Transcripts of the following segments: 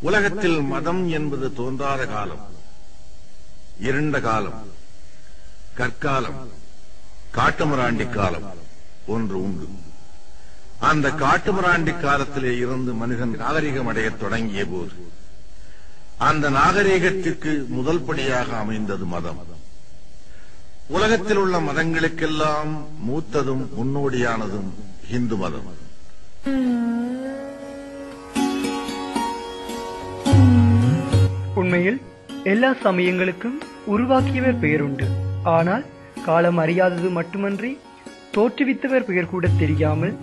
உலகத்தில் மதம் என்பது தோன்றாத காலம். இருண்ட காலம். கற்காலம். காட்டுமிராண்டி காலம். ஒன்று உண்டு. அந்த காட்டுமிராண்டி காலத்திலே இருந்து மனிதன் நாகரிகம் அடையத் தொடங்கிய போது அந்த நாகரிகத்திற்கு முதல் படியாக அமைந்தது மதம். உலகத்தில் உள்ள மதங்களுக்கெல்லாம் மூத்ததும் முன்னோடியானதும் இந்து மதம். உண்மையில் எல்லா சமயங்களுக்கும் உருவாக்கியவர் பெயருண்டு. ஆனால் காலம் அறியாதது மட்டுமன்றி தோற்றுவித்தவர் பெயர் கூட தெரியாமல்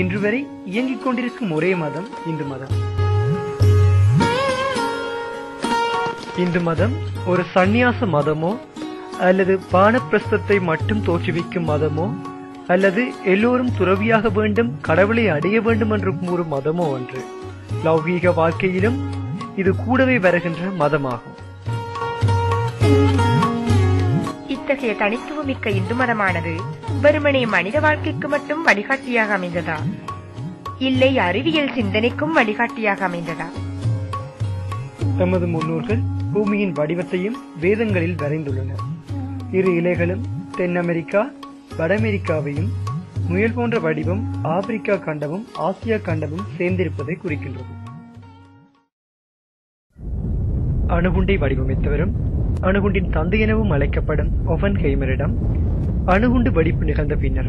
இன்று வரை இயங்கிக் கொண்டிருக்கும் ஒரே மதம் இந்து மதம். இந்து மதம் ஒரு சந்நியாச மதமோ அல்லது பானப்பிரஸ்தத்தை மட்டும் தோற்றுவிக்கும் மதமோ அல்லது எல்லோரும் துறவியாக வேண்டும் கடவுளை அடைய வேண்டும் என்று கூறும் மதமோ ஒன்று. லௌகீக வாழ்க்கையிலும் இது கூடவே வருகின்ற மதமாகும். இத்தகைய தனித்துவமிக்க இந்து மதமானது வெறுமனே மனித வாழ்க்கைக்கு மட்டும் வழிகாட்டியாக அமைந்ததா? இல்லை அறிவியல் சிந்தனைக்கும் வழிகாட்டியாக அமைந்ததா? தமது முன்னோர்கள் பூமியின் வடிவத்தையும் வேதங்களில் வரைந்துள்ளனர். இரு இலைகளும் தென் அமெரிக்கா வட அமெரிக்காவையும் முயல் போன்ற வடிவம் ஆப்பிரிக்கா கண்டமும் ஆசியா கண்டமும் சேர்ந்திருப்பதை குறிக்கின்றது. அணுகுண்டை வடிவமைத்தவரும் அணுகுண்டின் தந்தை எனவும் அழைக்கப்படும் ஒவன் ஹெய்மரிடம் அணுகுண்டு வெடிப்பு நிகழ்ந்த பின்னர்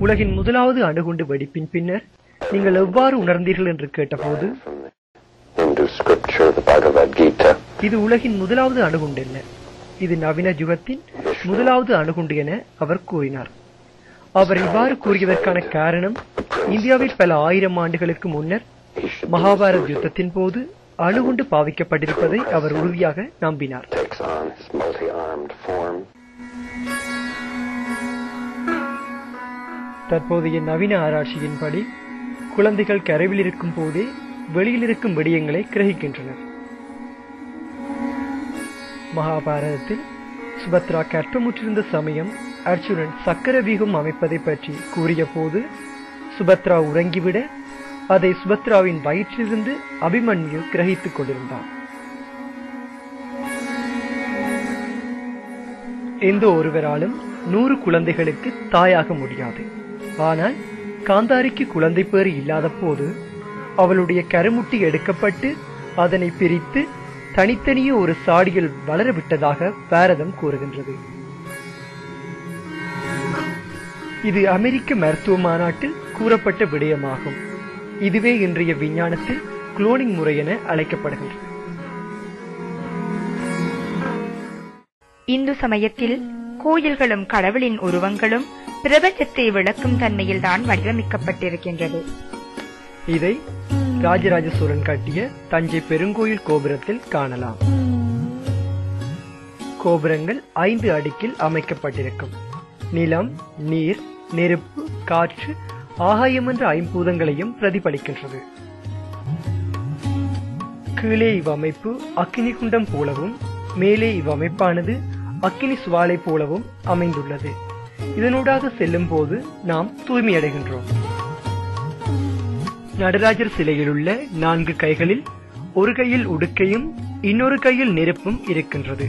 உலகின் முதலாவது அணுகுண்டு வெடிப்பின் பின்னர் நீங்கள் எவ்வாறு உணர்ந்தீர்கள் என்று கேட்டபோது. இது உலகின் முதலாவது அணுகுண்டு அல்ல இது நவீன யுகத்தின் முதலாவது அணுகுண்டு என அவர் கூறினார் அவர் இவ்வாறு கூறியதற்கான காரணம் இந்தியாவில் பல ஆயிரம் ஆண்டுகளுக்கு முன்னர் மகாபாரத் யுத்தத்தின் போது அணுகுண்டு பாவிக்கப்பட்டிருப்பதை அவர் உறுதியாக நம்பினார். தற்போதைய நவீன ஆராய்ச்சியின்படி குழந்தைகள் கருவில் இருக்கும் போதே வெளியில் இருக்கும் விடயங்களை கிரகிக்கின்றனர் மகாபாரதத்தில் சுபத்ரா கற்பமுற்றிருந்த சமயம் அர்ஜுனன் சக்கர வியூகம் அமைப்பதை பற்றி கூறிய போது சுபத்ரா உறங்கிவிட அதை சுபத்ராவின் வயிற்றிலிருந்து அபிமன்யு கிரகித்துக் கொண்டிருந்தான். எந்த ஒருவராலும் நூறு குழந்தைகளுக்கு தாயாக முடியாது. ஆனால் காந்தாரிக்கு குழந்தை பேறு இல்லாத போது அவளுடைய கருமுட்டி எடுக்கப்பட்டு அதனை பிரித்து தனித்தனியே ஒரு சாடியில் வளரவிட்டதாக பாரதம் கூறுகின்றது. இது அமெரிக்க மருத்துவ மாநாட்டில் கூறப்பட்ட விடயமாகும். இதுவே இன்றைய விஞ்ஞானத்தில் குளோனிங் முறை என அழைக்கப்படுகின்றது இந்து சமயத்தில் கோயில்களும் கடவுளின் உருவங்களும் பிரபஞ்சத்தை விளக்கும் தன்மையில்தான் வடிவமைக்கப்பட்டிருக்கின்றது. இதை ராஜராஜ சோழன் கட்டிய தஞ்சை பெருங்கோயில் கோபுரத்தில் காணலாம். கோபுரங்கள் ஐந்து அடுக்கில் அமைக்கப்பட்டிருக்கும். நிலம் நீர் நெருப்பு காற்று ஆகாயம் என்ற ஐம்பூதங்களையும் பிரதிபலிக்கின்றது. கீழே இவ்வமைப்பு அக்கினி குண்டம் போலவும் மேலே இவ்வமைப்பானது அக்கினி சுவாலை போலவும் அமைந்துள்ளது. இதனூடாக செல்லும் போது நாம் தூய்மையடைகின்றோம். நடராஜர் சிலையில் உள்ள நான்கு கைகளில் ஒரு கையில் உடுக்கையும் இன்னொரு கையில் நெருப்பும் இருக்கின்றது.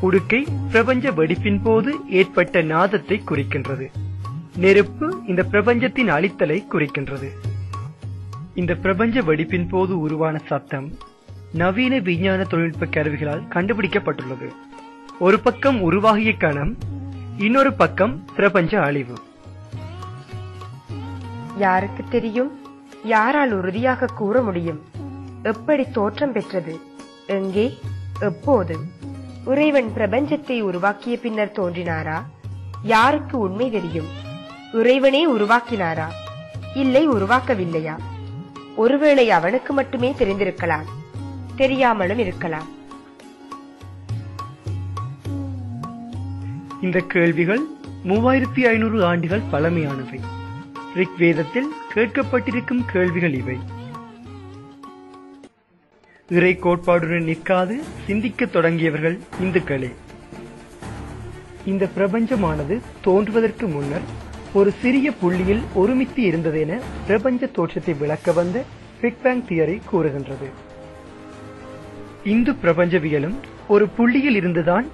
உடுக்கை பிரபஞ்ச வெடிப்பின் போது ஏற்பட்ட நாதத்தை குறிக்கின்றது. நெருப்பு இந்த பிரபஞ்சத்தின் அழித்தலை குறிக்கின்றது. இந்த பிரபஞ்ச வெடிப்பின் போது உருவான சத்தம் நவீன விஞ்ஞான தொழில்நுட்ப கருவிகளால் கண்டுபிடிக்கப்பட்டுள்ளது. ஒரு பக்கம் உருவாகிய கணம் இன்னொரு பக்கம் பிரபஞ்ச அழிவு. யாருக்கு தெரியும்? யாரால் உறுதியாக கூற முடியும்? எப்படி தோற்றம் பெற்றது? எங்கே? எப்போது? இறைவன் பிரபஞ்சத்தை உருவாக்கிய பின்னர் தோன்றினாரா? யாருக்கு உண்மை தெரியும்? இறைவனே உருவாக்கினாரா? இல்லை உருவாக்கவில்லையா? ஒருவேளை அவனுக்கு மட்டுமே தெரிந்திருக்கலாம். தெரியாமலும் இருக்கலாம். இந்த கேள்விகள் மூவாயிரத்தி ஐநூறு ஆண்டுகள் பழமையானவை. ரிக்வேதத்தில் கேட்கப்பட்டிருக்கும் கேள்விகள் இவை. இறை கோட்பாடுடன் நிற்காது சிந்திக்கத் தொடங்கியவர்கள் இந்துக்களே. இந்த பிரபஞ்சமானது தோன்றுவதற்கு முன்னர் ஒரு சிறிய புள்ளியில் ஒருமித்து இருந்ததென பிரபஞ்ச தோற்றத்தை விளக்க வந்த பிக் பேங் தியரி கூறுகின்றது. இந்து பிரபஞ்சவியலும் ஒரு புள்ளியில் இருந்துதான்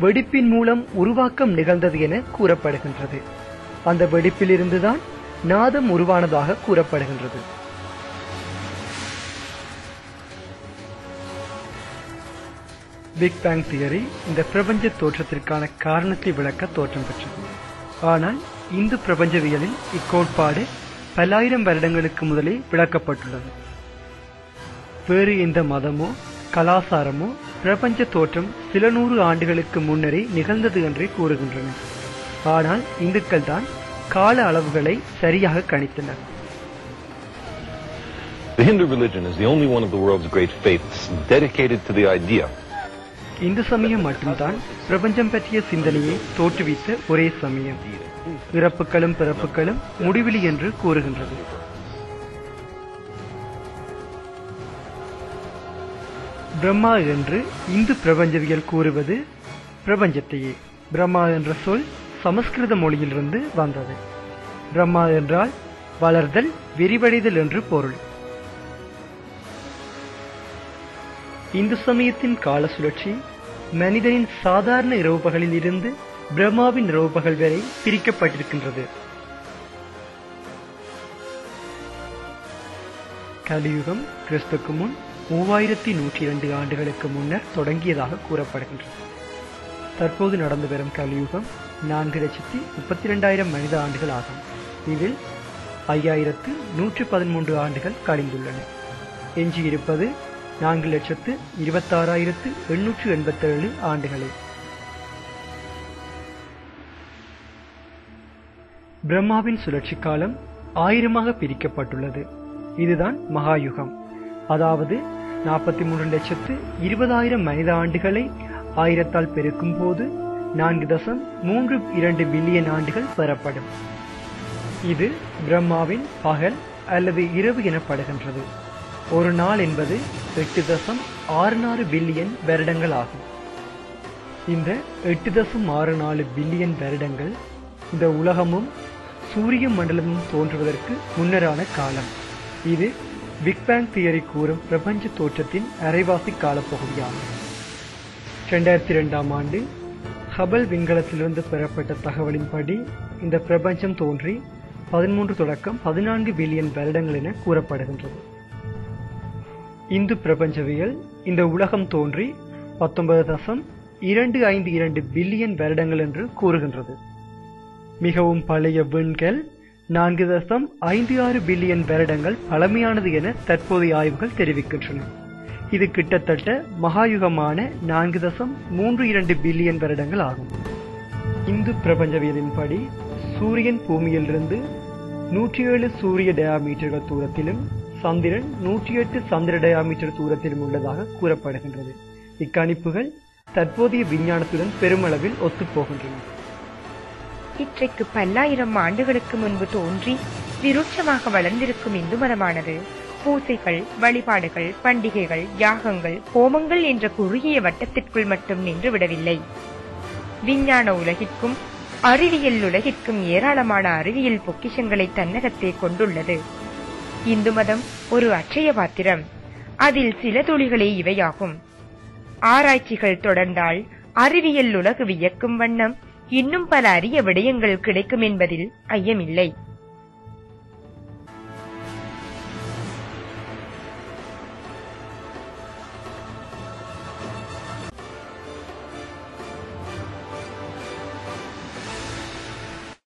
வெடிப்பின் மூலம் உருவாக்கம் நிகழ்ந்தது என கூறப்படுகின்றது. அந்த வெடிப்பில் இருந்துதான் நாதம் உருவானதாக கூறப்படுகின்றது. பிக் பேங் தியரி இந்த பிரபஞ்ச தோற்றத்திற்கான காரணத்தை விளக்க தோற்றம் பெற்றது. ஆனால் இந்து பிரபஞ்சவியலில் இக்கோட்பாடு பல்லாயிரம் வருடங்களுக்கு முதலே விளக்கப்பட்டுள்ளது. வேறு எந்த மதமோ கலாசாரமோ பிரபஞ்ச தோற்றம் சில நூறு ஆண்டுகளுக்கு முன்னரே நிகழ்ந்தது என்றே கூறுகின்றன. ஆனால் இந்துக்கள் தான் கால அளவுகளை சரியாக கணித்தனர். The Hindu religion is the only one of the world's great faiths dedicated to the idea Hindu சமயம் மட்டும்தான் பிரபஞ்சம் பற்றிய சிந்தனையை தோற்றுவித்த ஒரே சமயம். இறப்புகளும் பிறப்புகளும் முடிவிலி என்று கூறுகின்றது. பிரம்மா என்று இந்து பிரபஞ்சவியல் கூறுவது பிரபஞ்சத்தையே. பிரம்மா என்ற சொல் சமஸ்கிருத மொழியிலிருந்து வந்தது. பிரம்மா என்றால் வளர்தல் விரிவடைதல் என்று பொருள். இந்து சமயத்தின் கால சுழற்சி மனிதனின் சாதாரண இரவுபகலில் இருந்து பிரம்மாவின் இரவுபகல் வரை பிரிக்கப்பட்டிருக்கின்றது. கலியுகம் கிறிஸ்துக்கு முன் மூவாயிரத்தி நூற்றி இரண்டு ஆண்டுகளுக்கு முன்னர் தொடங்கியதாக கூறப்படுகின்றது. தற்போது நடந்து வரும் கலியுகம் நான்கு லட்சத்தி முப்பத்தி இரண்டாயிரம் மனித ஆண்டுகள் ஆகும். இதில் ஐயாயிரத்து நூற்றி பதிமூன்று ஆண்டுகள் கழிந்துள்ளன. எஞ்சியிருப்பது நான்கு லட்சத்து இருபத்தாறாயிரத்து எண்ணூற்று எண்பத்தேழு ஆண்டுகளே. பிரம்மாவின் சுழற்சி காலம் ஆயிரமாக பிரிக்கப்பட்டுள்ளது. இதுதான் மகாயுகம். அதாவது நாற்பத்தி மூன்று லட்சத்து இருபதாயிரம் மனித ஆண்டுகளை ஆயிரத்தால் பெருக்கும் போது நான்கு தசம் மூன்று இரண்டு பில்லியன் ஆண்டுகள் பெறப்படும். இது பிரம்மாவின் பகல் அல்லது இரவு எனப்படுகின்றது. ஒரு நாள் என்பது எட்டு தசம் ஆறு நாலு பில்லியன் வருடங்கள் ஆகும். இந்த எட்டு தசம் ஆறு நாலு பில்லியன் வருடங்கள் இந்த உலகமும் சூரிய மண்டலமும் தோன்றுவதற்கு முன்னரான காலம். இது பிக்பேங் தியரி கூறும் பிரபஞ்ச தோற்றத்தின் அரைவாசி காலப்பகுதியாகும். இரண்டாயிரத்தி இரண்டாம் ஆண்டு ஹபல் விண்கலத்திலிருந்து பெறப்பட்ட தகவலின்படி இந்த பிரபஞ்சம் தோன்றி பதிமூன்று தொடக்கம் பதினான்கு பில்லியன் வருடங்கள் என கூறப்படுகின்றது. இந்து பிரபஞ்சவியல் இந்த உலகம் தோன்றி பத்தொன்பது தசம் இரண்டு ஐந்து இரண்டு பில்லியன் வருடங்கள் என்று கூறுகின்றது. மிகவும் பழைய விண்கள் நான்கு தசம் ஐந்து ஆறு பில்லியன் வருடங்கள் பழமையானது என தற்போதைய ஆய்வுகள் தெரிவிக்கின்றன. இது கிட்டத்தட்ட மகாயுகமான நான்கு தசம் மூன்று இரண்டு பில்லியன் வருடங்கள் ஆகும். இந்து பிரபஞ்சவியலின்படி சூரியன் பூமியிலிருந்து நூற்றி ஏழு சூரிய டயாமீட்டர்கள் தூரத்திலும் சந்திரன் நூற்றி எட்டு சந்திர டயாமீட்டர் தூரத்திலும் உள்ளதாக கூறப்படுகின்றது. இக்கணிப்புகள் தற்போதைய விஞ்ஞானத்துடன் பெருமளவில் ஒத்துப்போகின்றன. இன்றைக்கு பல்லாயிரம் ஆண்டுகளுக்கு முன்பு தோன்றி விருட்சமாக வளர்ந்திருக்கும் இந்து மதமானது பூசைகள் வழிபாடுகள் பண்டிகைகள் யாகங்கள் ஹோமங்கள் என்ற குறுகிய வட்டத்திற்குள் மட்டும் நின்று விடவில்லை. விஞ்ஞான உலகிற்கும் அறிவியல் உலகிற்கும் ஏராளமான அறிவியல் பொக்கிஷங்களை தன்னகத்தே கொண்டுள்ளது. இந்து மதம் ஒரு அட்சய பாத்திரம். அதில் சில துளிகளே இவையாகும். ஆராய்ச்சிகள் தொடர்ந்தால் அறிவியல் உலகு வியக்கும் வண்ணம் இன்னும் பல அரிய விடயங்கள் கிடைக்கும் என்பதில் ஐயமில்லை.